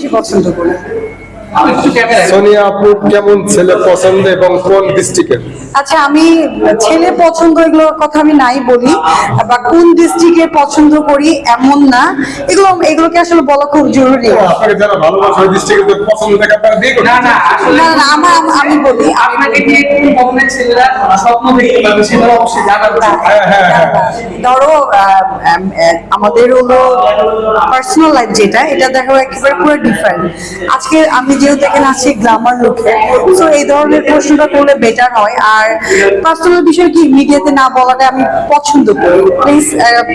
বেশি পছন্দ করি। সোনিয়া আপুর কেমন ছেলে পছন্দ এবং কোন ডিস্ট্রিক্টের আচ্ছা আমি ছেলে পছন্দ এগুলোর কথা আমি নাই বলি বা কোন ডিস্ট্রিক্টে পছন্দ করি এমন না। এগুলো এগুলোকে আসলে বলা খুব জরুরি। আপনাকে যারা ভালোবাসে ওই ডিস্ট্রিক্টের পছন্দ থেকে আপনারা দিয়ে না না আসলে না না আমার আমি বলি আপনাকে নিয়ে কোন ভবনের ছেলেরা স্বপ্ন দেখতে পাবে সেটা অবশ্যই জানা হ্যাঁ হ্যাঁ হ্যাঁ ধরো আহ, আমাদের হলো পার্সোনাল লাইফ যেটা এটা দেখো একেবারে পুরো ডিফারেন্ট আজকে আমি যেহেতু এখানে আছি গ্লামার লুকে তো এই ধরনের প্রশ্নটা করলে বেটার হয়। আর পার্সোনাল বিষয় কি মিডিয়াতে না বলাটা আমি পছন্দ করি। প্লিজ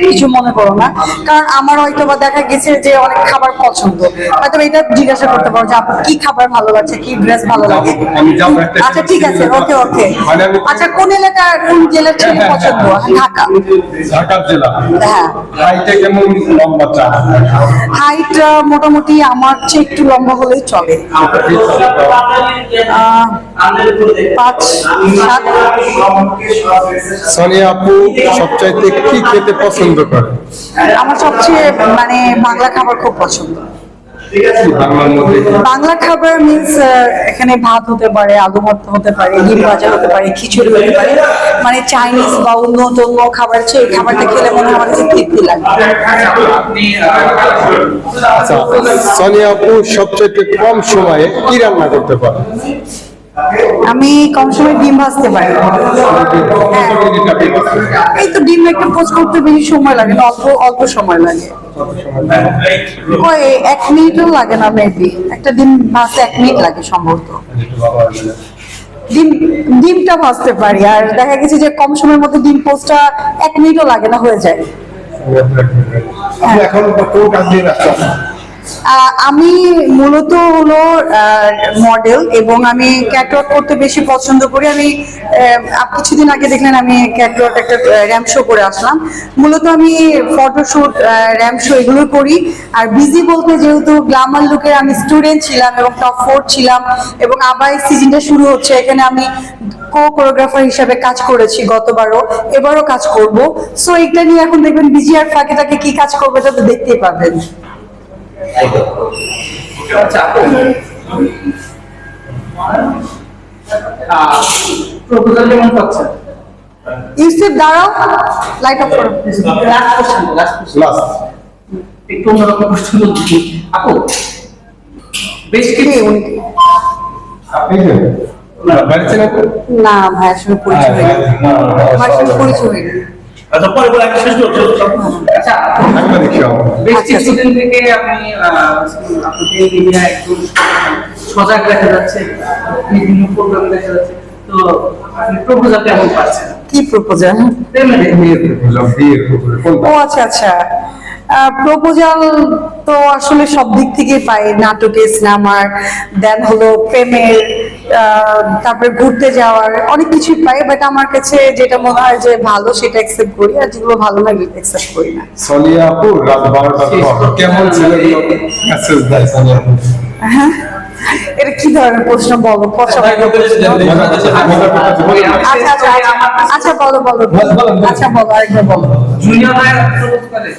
কিছু মনে করো না। কারণ আমার হয়তো বা দেখা গেছে যে অনেক খাবার পছন্দ। হয়তো এটা জিজ্ঞাসা করতে পারো যে আপনার কি খাবার ভালো লাগছে কি ড্রেস ভালো লাগে? আচ্ছা ঠিক আছে ওকে ওকে। মানে আচ্ছা কোন এলাকা কোন জেলার ছেলে পছন্দ? ঢাকা। ঢাকা জেলা। হ্যাঁ। হাইটে কেমন? লম্বা হাইট মোটামুটি আমার চেয়ে একটু লম্বা হলেই চলে। সোনিয়া আপু সবচাইতে কি খেতে পছন্দ করে আমার সবচেয়ে মানে বাংলা খাবার খুব পছন্দ। বাংলা খাবার মিন্স এখানে ভাত হতে পারে আলু ভর্তা হতে পারে ডিম ভাজা হতে পারে খিচুড়ি হতে পারে। মানে চাইনিজ বা অন্য অন্য খাবার আছে এই খাবারটা খেলে মনে হয় আমার কাছে তৃপ্তি লাগে। আচ্ছা সোনিয়া আপু সবচাইতে কম সময়ে কি রান্না করতে পারে? আমি কম সময় ডিম ভাজতে পারি। হ্যাঁ। এই তো ডিম একটা পোস্ট করতে বেশি সময় লাগে না অল্প অল্প সময় লাগে। ওই এক মিনিটও লাগে না মেবি একটা ডিম ভাজতে এক মিনিট লাগে সম্ভবত। ডিম ডিমটা ভাজতে পারি আর দেখা গেছে যে কম সময়ের মধ্যে ডিম পোস্টটা এক মিনিটও লাগে না হয়ে যায়। আপনি এখন কোন কাজ নিয়ে ব্যস্ত? আমি মূলত হলো মডেল এবং আমি ক্যাটওয়াক করতে বেশি পছন্দ করি। আমি কিছুদিন আগে দেখলেন আমি ক্যাটওয়াক একটা র্যাম শো করে আসলাম। মূলত আমি ফটোশুট র্যাম শো এগুলো করি। আর বিজি বলতে যেহেতু গ্লামার লুকের আমি স্টুডেন্ট ছিলাম এবং টপ ফোর ছিলাম এবং আবার সিজনটা শুরু হচ্ছে, এখানে আমি কো কোরিওগ্রাফার হিসাবে কাজ করেছি গতবারও, এবারও কাজ করব। সো এটা নিয়ে এখন দেখবেন বিজি আর ফাঁকে টাকে কি কাজ করবে এটা তো দেখতেই পাবেন প্রপোজাল পাচ্ছেন দাঁড়াও লাইট অফ করো। লাস্ট কোশ্চেন লাস্ট লাস্ট একটু অন্যরকম প্রশ্ন বলছি। আপু বেশ কে উনি? আপনি যে না ভাইয়ের সঙ্গে পরিচয় হয়নি। আমার সঙ্গে পরিচয় হয়নি। আচ্ছা পরে পরে একটা শেষ করছি। আচ্ছা বেশ কিছুদিন থেকে আপনি আপনাকে মিডিয়া একটু সজাগ দেখা যাচ্ছে বিভিন্ন প্রোগ্রাম দেখা যাচ্ছে। তো আপনি প্রপোজাল কেমন পাচ্ছেন? কি প্রপোজাল প্রেমের বিয়ের প্রপোজাল বিয়ের প্রপোজাল ও আচ্ছা আচ্ছা। প্রপোজাল তো আসলে সব দিক থেকেই পাই নাটকে সিনেমার দেন হলো প্রেমের তারপরে ঘুরতে যাওয়ার অনেক কিছুই পাই বাট আমার কাছে যেটা মনে হয় যে ভালো সেটা অ্যাকসেপ্ট করি আর যেগুলো ভালো না অ্যাকসেপ্ট করি না। সোনিয়া আপু রাত বারোটার পর। কেমন ছেলেগুলো মেসেজ দেয় সোনিয়া আপু হ্যাঁ? এটা কি ধরনের প্রশ্ন বলো? আচ্ছা আচ্ছা আচ্ছা, আচ্ছা বলো বলো। আচ্ছা বলো আরেকবার বলো জুনিয়র ভাইয়ের প্রপোজ করে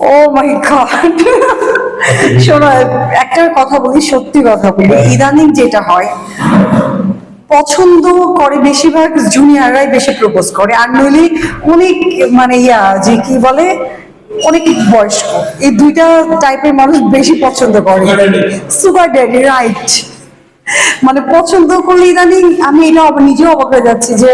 ও মাই গড শোনো একটা কথা বলি সত্যি কথা বলি। ইদানিং যেটা হয় পছন্দ করে বেশিরভাগ জুনিয়ররাই বেশি প্রপোজ করে আর নইলে অনেক মানে ইয়া যে কি বলে অনেক বয়স্ক। এই দুইটা টাইপের মানুষ বেশি পছন্দ করে। সুগার ড্যাডি রাইট মানে পছন্দ করলে ইদানিং আমি এটা নিজেও অবাক হয়ে যাচ্ছি যে